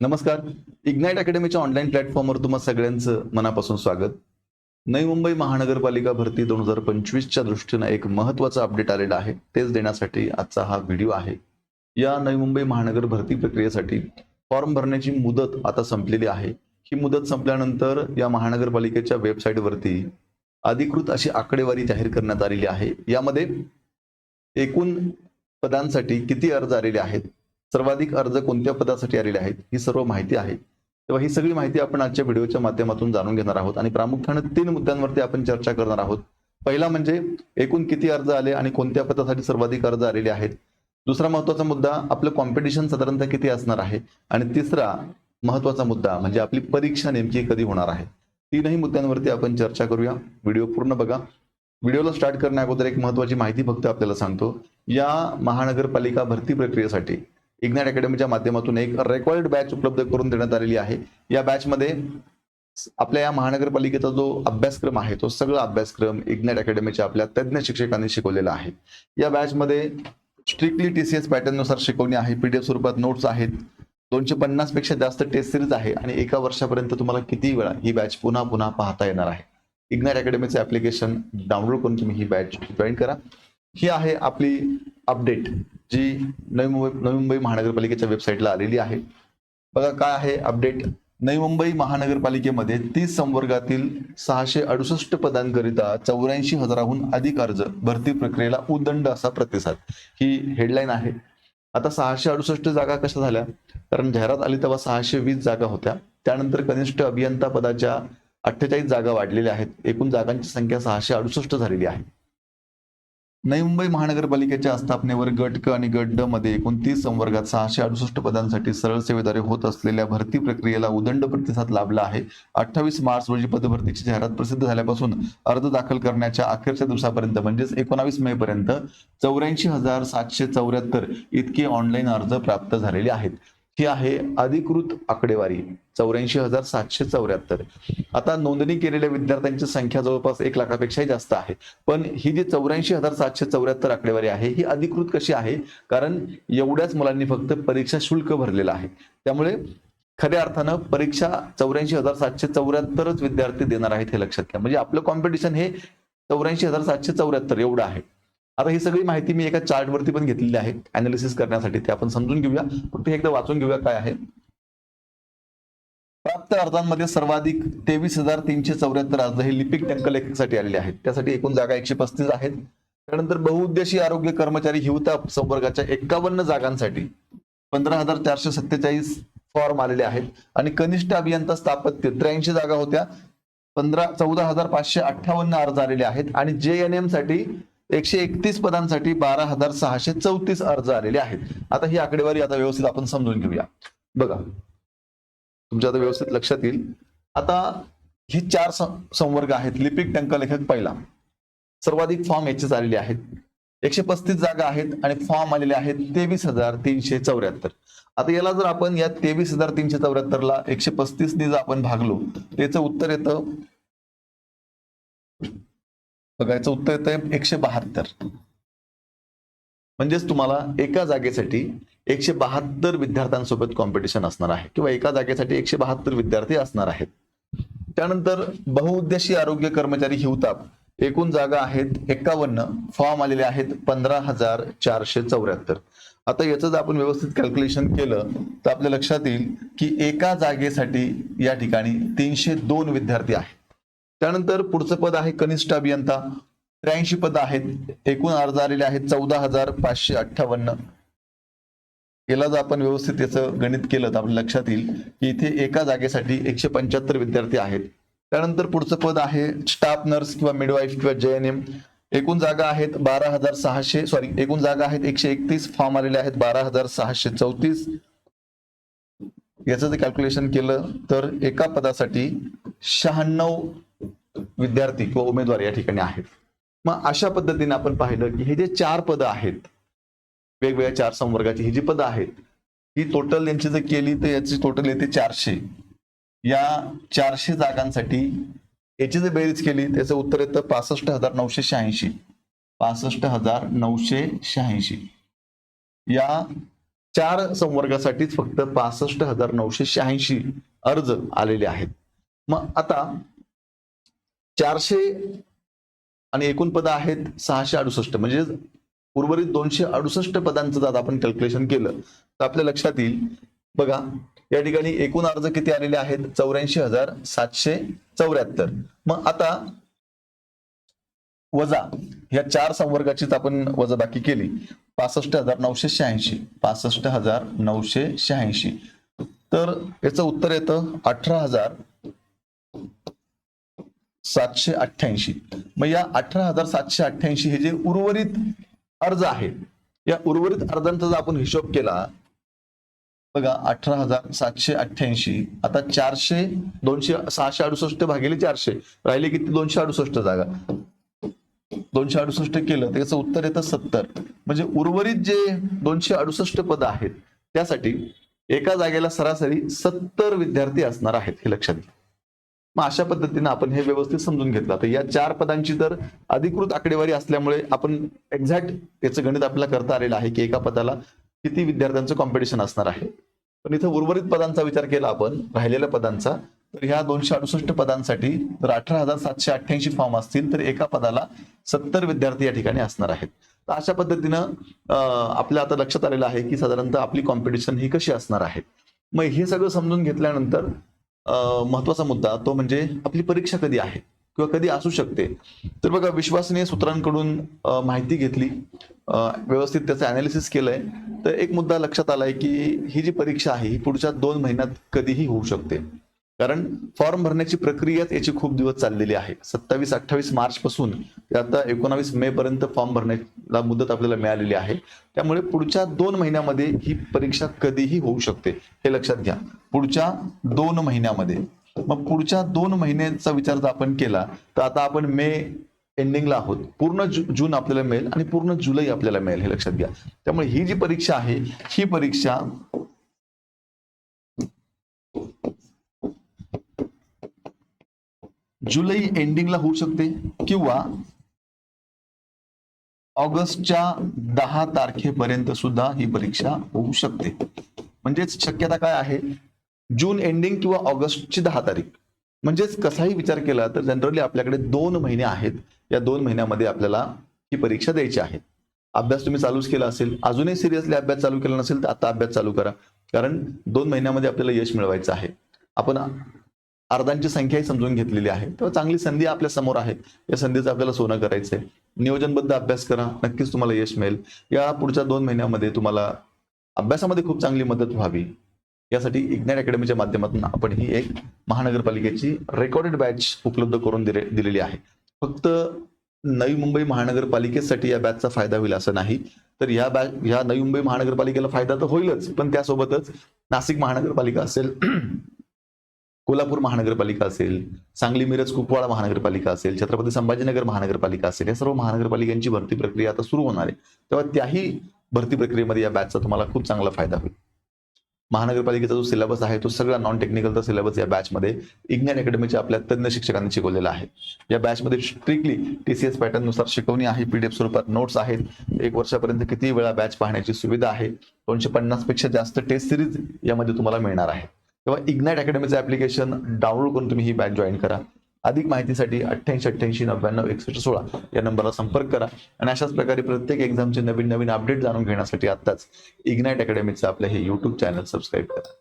नमस्कार. Ignite अकॅडमीच्या online प्लॅटफॉर्मवर तुम्हाला सगळ्यांचं मनापासून स्वागत. नवी मुंबई महानगरपालिका भरती दोन हजार पंचवीसच्या दृष्टीनं एक महत्त्वाचं अपडेट आलेलं आहे. तेच देण्यासाठी आजचा हा व्हिडिओ आहे. या नवी मुंबई महानगर भरती प्रक्रियेसाठी फॉर्म भरण्याची मुदत आता संपलेली आहे. ही मुदत संपल्यानंतर या महानगरपालिकेच्या वेबसाईटवरती अधिकृत अशी आकडेवारी जाहीर करण्यात आलेली आहे. यामध्ये एकूण पदांसाठी किती अर्ज आलेले आहेत? सर्वाधिक अर्ज कोणत्या पदासाठी आलेले आहेत ही सर्व माहिती आहे. तेव्हा ही सगळी माहिती आपण आजच्या व्हिडिओच्या माध्यमातून जाणून घेणार आहोत आणि प्रामुख्याने तीन मुद्द्यांवरती आपण चर्चा करणार आहोत. पहिला म्हणजे एकूण किती अर्ज आले आणि कोणत्या पदासाठी सर्वाधिक अर्ज आलेले आहेत? दुसरा महत्त्वाचा मुद्दा आपलं कॉम्पिटिशन साधारणतः किती असणार आहे? आणि तिसरा महत्त्वाचा मुद्दा म्हणजे आपली परीक्षा नेमकी कधी होणार आहे? तीनही मुद्द्यांवरती आपण चर्चा करूया. व्हिडिओ पूर्ण बघा. व्हिडिओला स्टार्ट करण्या अगोदर एक महत्वाची माहिती फक्त आपल्याला सांगतो. या महानगरपालिका भरती प्रक्रियेसाठी इग्नाट अकॅडमीच्या माध्यमातून एक रेकॉर्ड बॅच उपलब्ध करून देण्यात आलेली आहे. या बॅचमध्ये आपल्या या महानगरपालिकेचा जो अभ्यासक्रम आहे तो सगळा अभ्यासक्रम इग्नाट अकॅडमीच्या आपल्या तज्ज्ञ शिक्षकांनी शिकवलेला आहे. या बॅचमध्ये स्ट्रिक्टली टी सी एस पॅटर्ननुसार शिकवणी आहे पीडीएफ स्वरूपात नोट्स आहेत. दोनशे पन्नासपेक्षा जास्त टेस्ट सिरीज आहे आणि एका वर्षापर्यंत तुम्हाला किती वेळा ही बॅच पुन्हा पुन्हा पाहता येणार आहे. इग्नाट अकॅडमीचे ऍप्लिकेशन डाउनलोड करून तुम्ही ही बॅच जॉईन करा. ही आहे आपली अपडेट जी नवी मुंबई नवी मुंबई महानगरपालिकेच्या वेबसाईटला आलेली आहे. बघा काय आहे अपडेट नवी मुंबई महानगरपालिकेमध्ये तीस संवर्गातील सहाशे अडुसष्ट पदांकरिता चौऱ्याऐंशी हजाराहून अधिक अर्ज भरती प्रक्रियेला उदंड असा प्रतिसाद. ही हेडलाईन आहे. आता सहाशे अडुसष्ट जागा कशा झाल्या? कारण जाहिरात आली तेव्हा सहाशे वीस जागा होत्या. त्यानंतर कनिष्ठ अभियंता पदाच्या अठ्ठेचाळीस जागा वाढलेल्या आहेत. एकूण जागांची संख्या सहाशे अडुसष्ट झालेली आहे. नवी मुंबई महानगरपालिकेच्या आस्थापनेवर गट क आणि गट ड मध्ये एकोणतीस संवर्गात सहाशे अडुसष्ट पदांसाठी सरळ सेवेद्वारे होत असलेल्या भरती प्रक्रियेला उदंड प्रतिसाद लाभला आहे. अठ्ठावीस मार्च रोजी पदभरतीची जाहिरात प्रसिद्ध झाल्यापासून अर्ज दाखल करण्याच्या अखेरच्या दिवसापर्यंत म्हणजेच एकोणावीस मे पर्यंत चौऱ्याऐंशी हजार सातशे चौऱ्याहत्तर इतके ऑनलाईन अर्ज प्राप्त झालेले आहेत. ही आहे अधिकृत आकडेवारी चौऱ्याऐंशी हजार सातशे चौऱ्याहत्तर. आता नोंदणी केलेल्या विद्यार्थ्यांची संख्या जवळपास एक लाखापेक्षाही जास्त आहे. पण ही जी चौऱ्याऐंशी हजार सातशे चौऱ्याहत्तर आकडेवारी आहे ही अधिकृत कशी आहे? कारण एवढ्याच मुलांनी फक्त परीक्षा शुल्क भरलेलं आहे. त्यामुळे खऱ्या अर्थानं परीक्षा चौऱ्याऐंशी हजार सातशे चौऱ्याहत्तरच विद्यार्थी देणार आहेत हे लक्षात घ्या. म्हणजे आपलं कॉम्पिटिशन हे चौऱ्याऐंशी हजार सातशे चौऱ्याहत्तर एवढं आहे. आता ही सगळी माहिती मी एका चार्टवरती पण घेतलेली आहे. अनालिसिस करण्यासाठी. ते आपण समजून घेऊया. फक्त एकदा वाचून घेऊया काय आहे. प्राप्त अर्जांमध्ये सर्वाधिक तेवीस हजार तीनशे चौऱ्याहत्तर अर्ज हे लिपिक टंकलेखसाठी आलेले आहेत. त्यासाठी एकूण जागा एकशे पस्तीस आहेत. त्यानंतर बहुउद्देशीय आरोग्य कर्मचारी हिवता संवर्गाच्या एकावन्न जागांसाठी पंधरा हजार चारशे सत्तेचाळीस फॉर्म आलेले आहेत. आणि कनिष्ठ अभियंता स्थापत्य त्र्याऐंशी जागा होत्या. पंधरा चौदा हजार पाचशे अठ्ठावन्न अर्ज आलेले आहेत. आणि जे एन एमसाठी एकशे एकतीस पदांसाठी बारा हजार सहाशे चौतीस अर्ज आलेले आहेत. आता ही आकडेवारी आता व्यवस्थित आपण समजून घेऊया. बघा. तुमच्या आता व्यवस्थित लक्षात येईल. आता हे चार संवर्ग आहेत. लिपिक टंकलेखक पहिला सर्वाधिक फॉर्म याचेच आलेले आहेत. एकशे पस्तीस जागा आहेत आणि फॉर्म आलेले आहेत तेवीस हजार तीनशे चौऱ्याहत्तर. आता याला जर आपण या तेवीस हजार तीनशे चौऱ्याहत्तरला एकशे पस्तीस ने जर आपण भागलो त्याचं उत्तर येतं बघायचं उत्तर येतं एकशे बहात्तर. म्हणजेच तुम्हाला एका जागेसाठी एकशे बहात्तर विद्यार्थ्यांसोबत कॉम्पिटिशन असणार आहे किंवा एका जागेसाठी एकशे बहात्तर विद्यार्थी असणार आहेत. त्यानंतर बहुउद्देशीय आरोग्य कर्मचारी हिवताप. एकूण जागा आहेत एक्कावन्न फॉर्म आलेले आहेत पंधरा हजार चारशे चौऱ्याहत्तर. आता याचं जर आपण व्यवस्थित कॅल्क्युलेशन केलं तर आपल्या लक्षात येईल की एका जागेसाठी या ठिकाणी तीनशे दोन विद्यार्थी आहेत. त्यानंतर पुढचं पद आहे कनिष्ठ अभियंता. त्र्याऐंशी पद आहेत. एकूण अर्ज आलेले आहेत चौदा हजार पाचशे अठ्ठावन्न. याला जर आपण व्यवस्थित याचं गणित केलं तर आपल्या लक्षात येईल की इथे एका जागेसाठी एकशे पंच्याहत्तर विद्यार्थी आहेत. त्यानंतर पुढचं पद आहे स्टाफ नर्स किंवा मिडवाईफ किंवा जे एन एम एकूण जागा आहेत बारा हजार सहाशे सॉरी एकूण जागा आहेत एकशे एकतीस फॉर्म आलेले आहेत बारा हजार सहाशे चौतीस. याचं जर कॅल्क्युलेशन केलं तर एका पदासाठी शहाण्णव विद्यार्थी किंवा उमेदवार या ठिकाणी आहेत. मग अशा पद्धतीने आपण पाहिलं की हे जे चार पदं आहेत वेगवेगळ्या चार संवर्गाची ही जी पदं आहेत ही टोटल यांची जर केली तर याची टोटल येते चारशे. या चारशे जागांसाठी याची जर बेरीज केली त्याचं उत्तर येतं पासष्ट हजार नऊशे शहाऐंशी. पासष्ट हजार नऊशे शहाऐंशी. या चार संवर्गासाठीच फक्त पासष्ट हजार नऊशे शहाऐंशी अर्ज आलेले आहेत. मग आता चारशे आणि एकूण पद आहेत सहाशे अडुसष्ट. म्हणजे उर्वरित दोनशे अडुसष्ट पदांचं जर आपण कॅल्क्युलेशन केलं तर आपल्या लक्षात येईल. बघा या ठिकाणी एकूण अर्ज किती आलेले आहेत? चौऱ्याऐंशी हजार सातशे चौऱ्याहत्तर. मग आता वजा ह्या चार संवर्गाचीच आपण वजाबाकी केली. पासष्ट हजार नऊशे शहाऐंशी. पासष्ट हजार नऊशे शहाऐंशी. तर याचं उत्तर येतं अठरा हजार सातशे अठ्ठ्याऐंशी. मग या अठरा हजार सातशे अठ्ठ्याऐंशी हे जे उर्वरित अर्ज आहेत या उर्वरित अर्जांचा जर आपण हिशोब केला बघा अठरा हजार सातशे अठ्ठ्याऐंशी आता चारशे दोनशे सहाशे अडुसष्ट भागिले चारशे राहिले किती? दोनशे अडुसष्ट जागा. दोनशे अडुसष्ट केलं त्याचं उत्तर येतं सत्तर. म्हणजे उर्वरित जे दोनशे अडुसष्ट पद आहेत त्यासाठी एका जागेला सरासरी सत्तर विद्यार्थी असणार आहेत हे लक्षात घ्या. मग अशा पद्धतीने आपण हे व्यवस्थित समजून घेतलं. तर या चार पदांची तर अधिकृत आकडेवारी असल्यामुळे आपण एक्झॅक्ट याचं गणित आपल्याला करता आलेलं आहे की एका पदाला किती विद्यार्थ्यांचं कॉम्पिटिशन असणार आहे. पण इथं उर्वरित पदांचा विचार केला आपण राहिलेल्या पदांचा तर ह्या दोनशे अडुसष्ट पदांसाठी तर अठरा हजार सातशे अठ्ठ्याऐंशी फॉर्म असतील तर एका पदाला सत्तर विद्यार्थी या ठिकाणी असणार आहेत. तर अशा पद्धतीनं आपल्या आता लक्षात आलेलं आहे की साधारणतः आपली कॉम्पिटिशन ही कशी असणार आहे. मग हे सगळं समजून घेतल्यानंतर महत्त्वाचा मुद्दा तो म्हणजे आपली परीक्षा कधी आहे किंवा कधी असू शकते. तर बघा विश्वासनीय सूत्रांकडून माहिती घेतली. व्यवस्थित त्याचं अनालिसिस केलंय. तर एक मुद्दा लक्षात आलाय की ही जी परीक्षा आहे ही पुढच्या दोन महिन्यात कधीही होऊ शकते. कारण फॉर्म भरण्याची प्रक्रिया याची खूप दिवस चाललेली आहे. सत्तावीस अठ्ठावीस मार्च पासून ते आता एकोणावीस मे पर्यंत फॉर्म भरण्याला मुदत आपल्याला मिळालेली आहे. त्यामुळे पुढच्या दोन महिन्यामध्ये ही परीक्षा कधीही होऊ शकते हे लक्षात घ्या. पुढच्या दोन महिन्यामध्ये. मग पुढच्या दोन महिन्याचा विचार जर आपण केला तर आता आपण मे एंडिंगला आहोत. पूर्ण जू- जून आपल्याला मिळेल आणि पूर्ण जुलै आपल्याला मिळेल हे लक्षात घ्या. त्यामुळे ही जी परीक्षा आहे ही परीक्षा जुलै एंडिंगला होऊ शकते किंवा ऑगस्टच्या दहा तारखेपर्यंत सुद्धा ही परीक्षा होऊ शकते. म्हणजेच शक्यता काय आहे? जून एंडिंग किंवा ऑगस्टची दहा तारीख. म्हणजेच कसाही विचार केला तर जनरली आपल्याकडे दोन महिने आहेत. या दोन महिन्यामध्ये आपल्याला ही परीक्षा द्यायची आहे. अभ्यास तुम्ही चालूच केला असेल. अजूनही सिरियसली अभ्यास चालू केला नसेल तर आता अभ्यास चालू करा. कारण दोन महिन्यामध्ये आपल्याला यश मिळवायचं आहे. आपण अर्धांची संख्याही समजून घेतलेली आहे. तेव्हा चांगली संधी आपल्यासमोर आहे या संधीचं आपल्याला सोनं करायचंय. नियोजनबद्ध अभ्यास करा. नक्कीच तुम्हाला यश मिळेल. या पुढच्या दोन महिन्यामध्ये तुम्हाला अभ्यासामध्ये खूप चांगली मदत व्हावी. यासाठी इग्नाइट अकॅडमीच्या माध्यमातून आपण ही एक महानगरपालिकेची रेकॉर्डेड बॅच उपलब्ध करून दिले दिलेली आहे. फक्त नवी मुंबई महानगरपालिकेसाठी या बॅचचा फायदा होईल असं नाही. तर या बॅच ह्या नवी मुंबई महानगरपालिकेला फायदा तर होईलच. पण त्यासोबतच नाशिक महानगरपालिका असेल कोल्हापूर महानगरपालिका असेल सांगली मिरज कुपवाडा महानगरपालिका असेल छत्रपती संभाजीनगर महानगरपालिका असेल या सर्व महानगरपालिकांची भरती प्रक्रिया आता सुरू होणार आहे. तेव्हा त्याही भरती प्रक्रियेमध्ये या बॅचचा तुम्हाला खूप चांगला फायदा होईल. महानगरपालिकेचा जो सिलेबस आहे तो सगळा नॉन टेक्निकलचा सिलेबस या बॅचमध्ये इग्नॅन अकॅडमीच्या आपल्या तज्ञ शिक्षकांनी शिकवलेला आहे. या बॅचमध्ये स्ट्रिक्टली टीसीएस पॅटर्ननुसार शिकवणी आहे पीडीएफ स्वरूपात नोट्स आहेत. एक वर्षापर्यंत किती वेळा बॅच पाहण्याची सुविधा आहे. दोनशे पन्नासपेक्षा जास्त टेस्ट सिरीज यामध्ये तुम्हाला मिळणार आहे. तेव्हा इग्नाइट अकॅडमीचं ऍप्लिकेशन डाउनलोड करून तुम्ही ही बॅच जॉईन करा. अधिक माहितीसाठी अठ्ठ्याऐंशी अठ्ठ्याऐंशी नव्याण्णव एकसष्ट सोळा या नंबरला संपर्क करा. आणि अशाच प्रकारे प्रत्येक एक्झामचे नवीन नवीन अपडेट जाणून घेण्यासाठी आत्ताच इग्नाइट अकॅडमीचं आपलं हे युट्यूब चॅनल सबस्क्राईब करा.